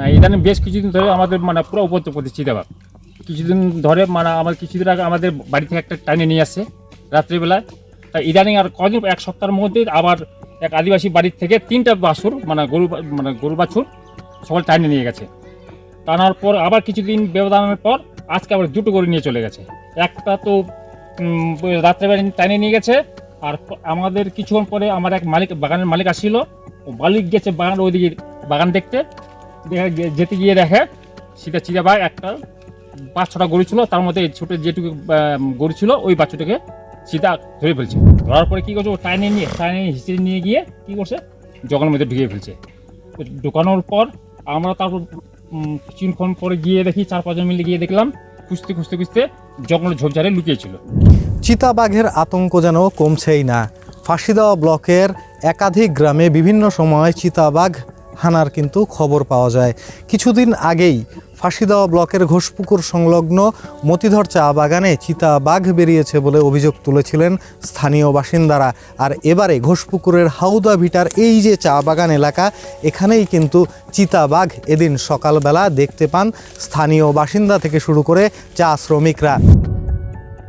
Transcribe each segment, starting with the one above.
না, ইদানিং বেশ কিছুদিন ধরে আমাদের মানে পুরো উপর প্রতি চিতাবাঘ। কিছুদিন ধরে মানে আমার কিছুদিন আগে আমাদের বাড়ি থেকে একটা টাইনে নিয়ে আসে রাত্রিবেলায়। তা ইদানিং আর কদিন, এক সপ্তাহের মধ্যে আবার এক আদিবাসী বাড়ির থেকে তিনটা বাছুর মানে গরু মানে গরু বাছুর সকল টাইনে নিয়ে গেছে। টানার পর আবার কিছুদিন ব্যবধানের পর আজকে আবার দুটো গরু নিয়ে চলে গেছে। একটা তো রাত্রেবেলা টাইনে নিয়ে গেছে, আর আমাদের কিছুক্ষণ পরে আমার এক মালিক বাগানের মালিক আসছিল মালিক গেছে বাগান ওইদিকে বাগান দেখতে। যেতে গিয়ে দেখে, সেটা চিরা ভাই একটা। পাঁচ ছটা গরু ছিল, তার মধ্যে ছোটো যেটুকু গরু ছিল, ওই বাচ্চাটাকে সীতা ধরে ফেলছে। ধরার পরে কী করছে, ও টাইনে নিয়ে টাইনে হিসেবে নিয়ে গিয়ে কী করছে, জঙ্গলের মধ্যে ঢুকিয়ে ফেলছে। ঢুকানোর পর আমরা তারপর কিছুক্ষণ পরে গিয়ে দেখি, চার পাঁচজন মিলে গিয়ে দেখলাম, খুঁজতে খুঁজতে খুঁজতে জঙ্গলের ঝোপঝাড়ে লুকিয়েছিল চিতাবাঘের আতঙ্ক যেন কমছেই না। ফাঁসিদেওয়া ব্লকের একাধিক গ্রামে বিভিন্ন সময় চিতাবাঘ হানার কিন্তু খবর পাওয়া যায়। কিছুদিন আগেই ফাঁসিদেওয়া ব্লকের ঘোষপুকুর সংলগ্ন মতিধর চা বাগানে চিতাবাঘ বেরিয়েছে বলে অভিযোগ তুলেছিলেন স্থানীয় বাসিন্দারা। আর এবারে ঘোষপুকুরের হাউদা ভিটার এই যে চা বাগান এলাকা, এখানেই কিন্তু চিতাবাঘ এদিন সকালবেলা দেখতে পান স্থানীয় বাসিন্দা থেকে শুরু করে চা শ্রমিকরা।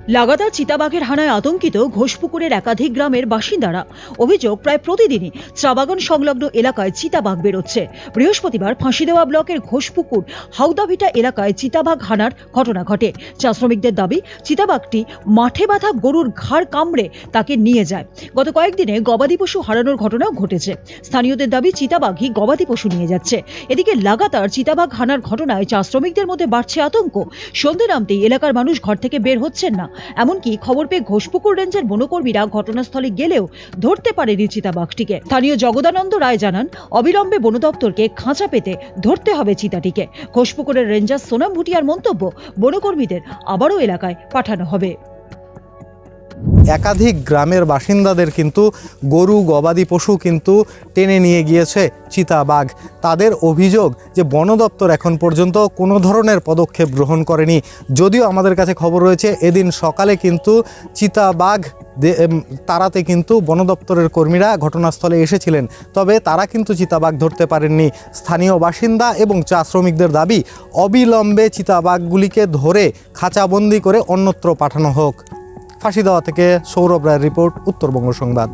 লাগাতার চিতাবাঘের হানায় আতঙ্কিত ঘোষপুকুরের একাধিক গ্রামের বাসিন্দারা। অভিযোগ, প্রায় প্রতিদিনই চাবাগান সংলগ্ন এলাকায় চিতাবাঘ বেরোচ্ছে। বৃহস্পতিবার ফাঁসিদেওয়া ব্লকের ঘোষপুকুর, হাউদাভিটা এলাকায় চিতাবাঘ হানার ঘটনা ঘটে। চা শ্রমিকদের দাবি, চিতাবাঘটি মাঠে বাঁধা গরুর ঘাড় কামড়ে তাকে নিয়ে যায়। গত কয়েকদিনে গবাদি পশু হারানোর ঘটনাও ঘটেছে। স্থানীয়দের দাবি, চিতাবাঘই গবাদি পশু নিয়ে যাচ্ছে। এদিকে লাগাতার চিতাবাঘ হানার ঘটনায় চা শ্রমিকদের মধ্যে বাড়ছে আতঙ্ক। সন্ধে নামতেই এলাকার মানুষ ঘর থেকে বের হচ্ছেন না। এমনকি খবর পেয়ে ঘোষপুকুর রেঞ্জের বনকর্মীরা ঘটনাস্থলে গেলেও ধরতে পারে পারেনি চিতাবাঘটিকে স্থানীয় জগদানন্দ রায় জানান, অবিলম্বে বন দপ্তরকে খাঁচা পেতে ধরতে হবে চিতাটিকে। ঘোষপুকুরের রেঞ্জার সোনাম ভুটিয়ার মন্তব্য বনকর্মীদের আবারও এলাকায় পাঠানো হবে। একাধিক গ্রামের বাসিন্দাদের কিন্তু গরু, গবাদি পশু কিন্তু টেনে নিয়ে গিয়েছে চিতাবাঘ। তাদের অভিযোগ যে বন দপ্তর এখন পর্যন্ত কোনো ধরনের পদক্ষেপ গ্রহণ করেনি। যদিও আমাদের কাছে খবর রয়েছে, এদিন সকালে কিন্তু চিতাবাঘ তাড়াতে কিন্তু বন দপ্তরের কর্মীরা ঘটনাস্থলে এসেছিলেন। তবে তারা কিন্তু চিতাবাঘ ধরতে পারেননি। স্থানীয় বাসিন্দা এবং চা শ্রমিকদের দাবি, অবিলম্বে চিতাবাঘগুলিকে ধরে খাঁচাবন্দি করে অন্যত্র পাঠানো হোক। ফাঁসি দেওয়া থেকে সৌরভ রায়ের রিপোর্ট উত্তরবঙ্গ সংবাদ।